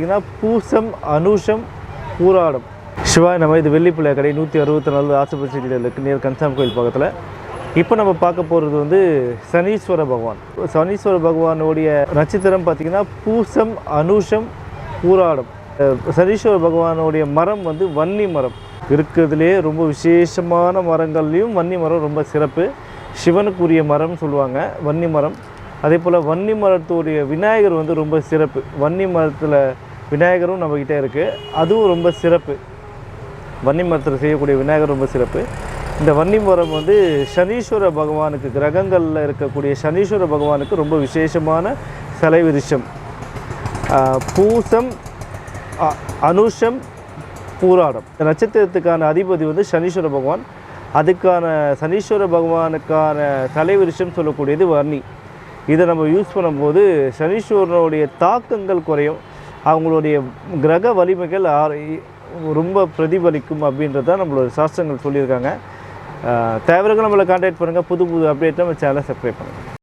பார்த்தீங்கன்னா பூசம் அனுஷம் பூராடம். சிவா நம்ம இது வெள்ளிப்பிள்ளை கடை நூற்றி அறுபத்தி நாலு ஆசைப்பட்டு இருக்குது நியர் கன்சாம் கோயில் பக்கத்தில். இப்போ நம்ம பார்க்க போகிறது வந்து சனீஸ்வர பகவான். சனீஸ்வர பகவானுடைய நட்சத்திரம் பார்த்திங்கன்னா பூசம் அனுஷம் பூராடம். சனீஸ்வர பகவானுடைய மரம் வந்து வன்னி மரம். இருக்கிறதுலே ரொம்ப விசேஷமான மரங்கள்லேயும் வன்னி மரம் ரொம்ப சிறப்பு. சிவனுக்குரிய மரம் சொல்லுவாங்க வன்னி மரம். அதே போல் வன்னி மரத்துடைய விநாயகர் வந்து ரொம்ப சிறப்பு. வன்னி மரத்தில் விநாயகரும் நம்மக்கிட்ட இருக்குது அதுவும் ரொம்ப சிறப்பு. வன்னி மரத்தில் செய்யக்கூடிய விநாயகர் ரொம்ப சிறப்பு. இந்த வன்னி மரம் வந்து சனீஸ்வர பகவானுக்கு கிரகங்களில் இருக்கக்கூடிய சனீஸ்வர பகவானுக்கு ரொம்ப விசேஷமான சிலை விருஷம் பூசம் அ- அனுஷம் பூராடம். இந்த நட்சத்திரத்துக்கான அதிபதி வந்து சனீஸ்வர பகவான். அதுக்கான சனீஸ்வர பகவானுக்கான தலைவிருஷம் சொல்லக்கூடியது வர்ணி. இதை நம்ம யூஸ் பண்ணும்போது சனீஸ்வரனுடைய தாக்கங்கள் குறையும். அவங்களுடைய கிரக வலிமைகள் ரொம்ப பிரதிபலிக்கும் அப்படின்றத நம்மளோட சாஸ்திரங்கள் சொல்லியிருக்காங்க. ஆஹ் நம்மளை கான்டாக்ட் பண்ணுங்கள் புது புது அப்டேட் நம்ம சேனலை சப்ஸ்கிரைப் பண்ணுங்கள்